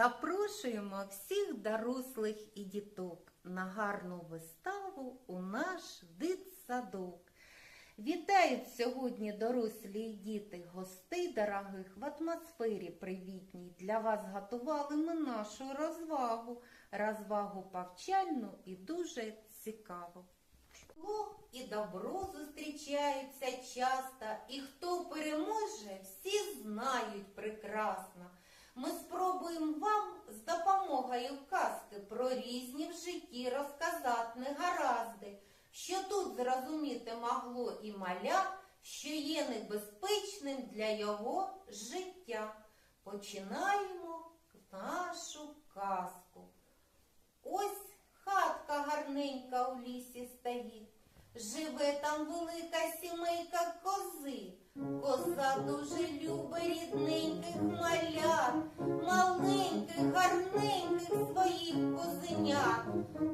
Запрошуємо всіх дорослих і діток на гарну виставу у наш дитсадок. Вітають сьогодні дорослі і діти, гостей дорогих в атмосфері привітній. Для вас готували ми нашу розвагу, розвагу повчальну і дуже цікаву. Зло і добро зустрічаються часто, і хто переможе, всі знають прекрасно. Ми спробуємо вам з допомогою казки про різні в житті розказати негаразди, що тут зрозуміти могло і маля, що є небезпечним для його життя. Починаємо нашу казку. Ось хатка гарненька у лісі стоїть. Живе там велика сімейка кози. Коза дуже любить рідненьких малят, маленьких, гарненьких своїх козенят.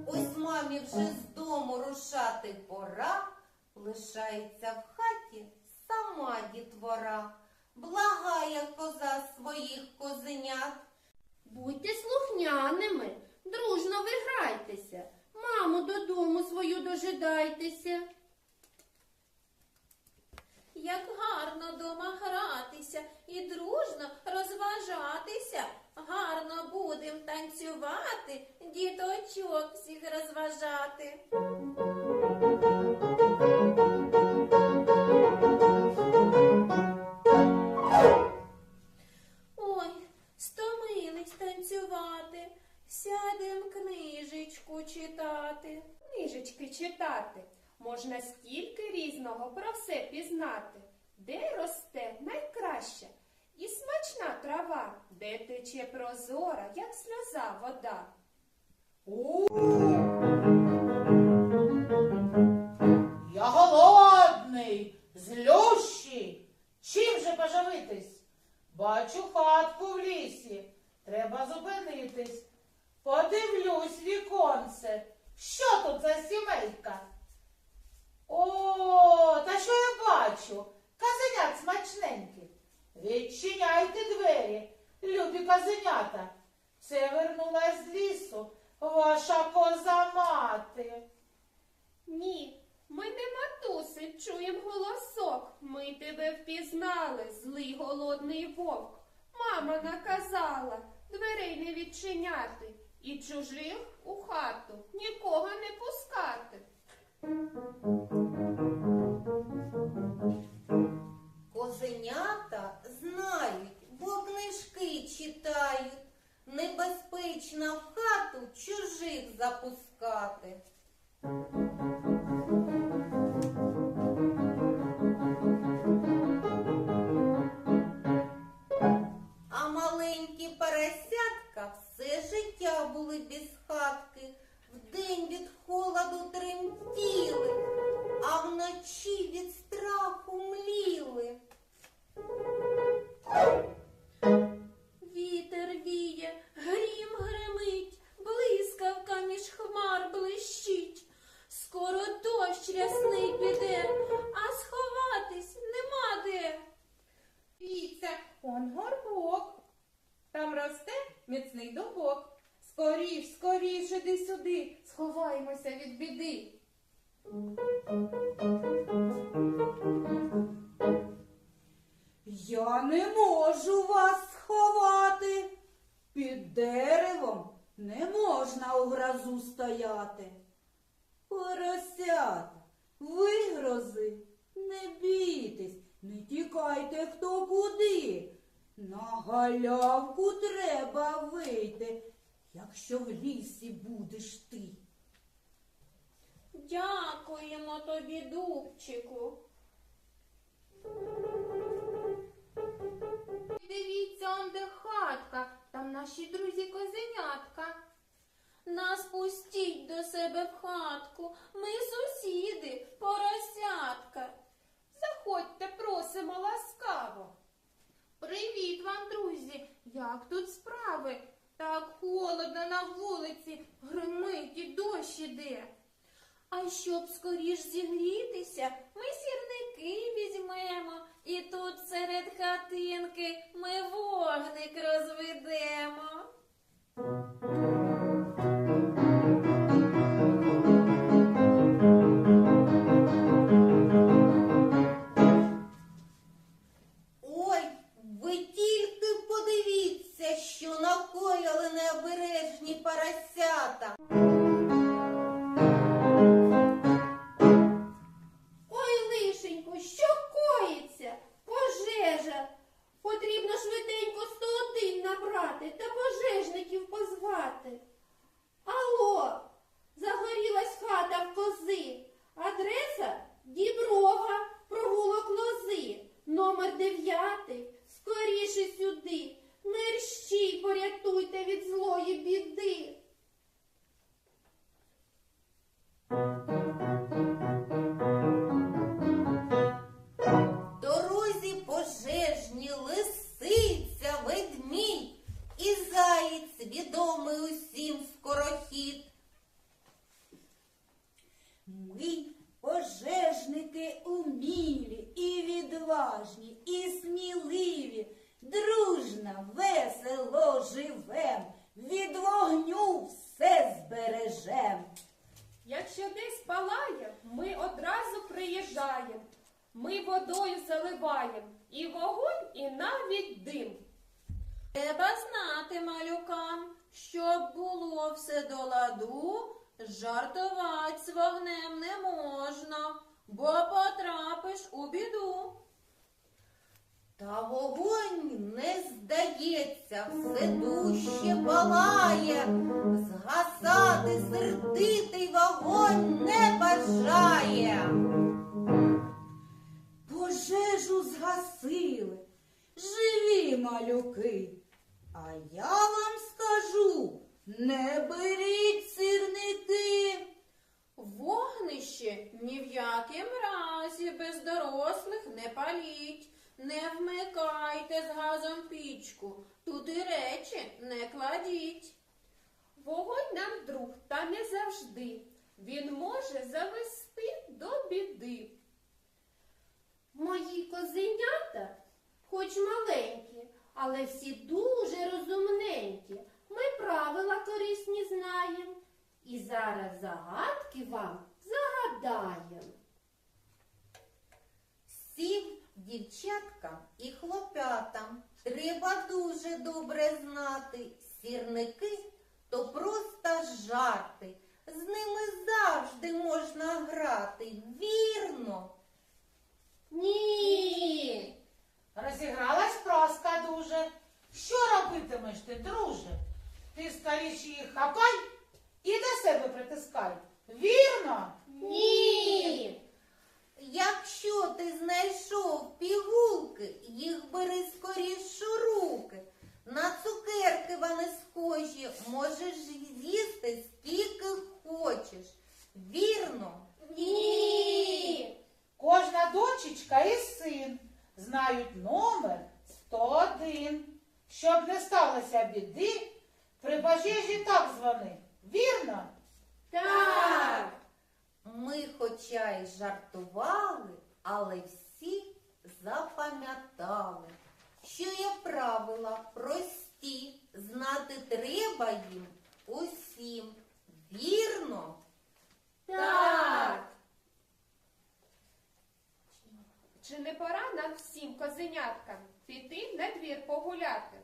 Ось мамі вже з дому рушати пора, лишається в хаті сама дітвора. Благає коза своїх козенят. Будьте слухняними, дружно ви грайтеся, маму додому свою дожидайтеся. Як гарно дома гратися і дружно розважатися. Гарно будем танцювати, діточок всіх розважати. Сядем книжечку читати. Книжечки читати. Можна стільки різного про все пізнати, де росте найкраща і смачна трава, де тече прозора, як сльоза вода. Бачу? Казенят смачненьких. Відчиняйте двері, любі казенята. Це вернулась з лісу ваша коза мати. Ні, ми не матуси, чуєм голосок. Ми тебе впізнали, злий голодний вовк. Мама наказала дверей не відчиняти і чужих у хату нікого не пускати. Козенята знають, бо книжки читають. Небезпечно в хату чужих запускати. А вночі від страху мліли. Вітер віє, грім гримить, блискавка між хмар блищить. Скоро дощ рясний піде, а сховатись нема де. Дивіться, он горбок. Там росте міцний дубок. Скоріш, скоріш, іди сюди, сховаємося від біди. Я не можу вас сховати. Під деревом не можна у грозу стояти. Поросята, ви грози, не бійтесь, не тікайте хто куди. На галявку треба вийти, якщо в лісі будеш ти. Дякуємо тобі, дубчику. Дивіться, он де хатка, там наші друзі козенятка. Нас пустіть до себе в хатку. Ми сусіди, поросятка. Заходьте, просимо ласкаво. Привіт вам, друзі! Як тут справи? Так холодно на вулиці, гримить і дощ іде. А щоб скоріш зігрітися, ми сірники візьмемо, і тут серед хатинки ми вогник розведемо. 9. Скоріше сюди. Мерщій порятуйте від злої біди. Дорозі пожежні лисиця, ведмідь і заєць, відомий усім скорохід. Ми, пожежники, умілі і відважні, і сміливі, дружно, весело живем, від вогню все збережем. Якщо десь палає, ми одразу приїжджаємо. Ми водою заливаємо і вогонь, і навіть дим. Треба знати малюкам, щоб було все до ладу, жартувати з вогнем не можна, бо потрапиш у біду. Та вогонь не здається, все дужче палає. Згасати сердитий вогонь не бажає. Пожежу згасили, живі малюки. А я вам скажу, не беріть. Вогнище ні в якім разі без дорослих не паліть. Не вмикайте з газом пічку, туди речі не кладіть. Вогонь нам друг, та не завжди. Він може завести до біди. Мої козенята, хоч маленькі, але всі дуже розумненькі. Ми правила корисні знаємо. І зараз загадки вам загадаємо. Всім дівчаткам і хлопятам треба дуже добре знати. Сірники то просто жарти. З ними завжди можна грати. Вірно. Ні. Розігралась праска дуже. Що робитимеш ти, друже? Ти скоріше їх хапай і до себе притискай. Вірно? Ні. Якщо ти знайшов пігулки, їх бери скоріш у руки. На цукерки вони схожі, можеш з'їсти скільки хочеш. Вірно? Ні. Кожна дочечка і син знають номер 101. Щоб не сталося біди, при пожежі так звони. Вірно? Так. Ми хоча й жартували, але всі запам'ятали, що є правила прості, знати треба їм усім. Вірно? Так. Чи не пора нам всім козеняткам піти на двір погуляти?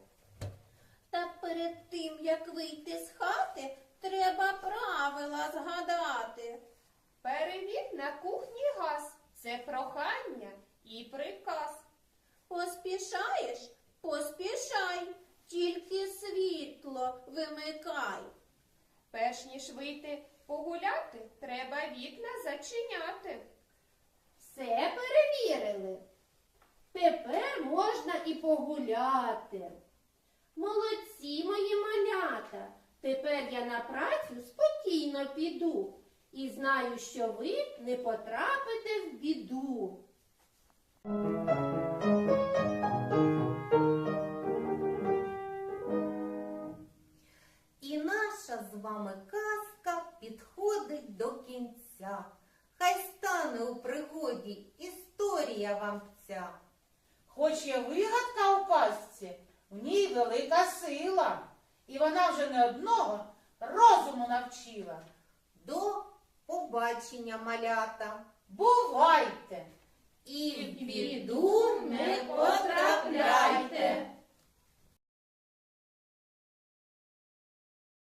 Та перед тим, як вийти з хати, треба правила згадати. Перевір на кухні газ. Це прохання і приказ. Поспішаєш? Поспішай, тільки світло вимикай. Перш ніж вийти погуляти, треба вікна зачиняти. Все перевірили. Тепер можна і погуляти. Молодці мої малята. Тепер я на працю спокійно піду і знаю, що ви не потрапите в біду. І наша з вами казка підходить до кінця. Хай стане у пригоді історія вам ця. Хоч є вигадка у казці, в ній велика сила, і вона вже не одного розуму навчила. До побачення малята. Бувайте! І в біду не потрапляйте.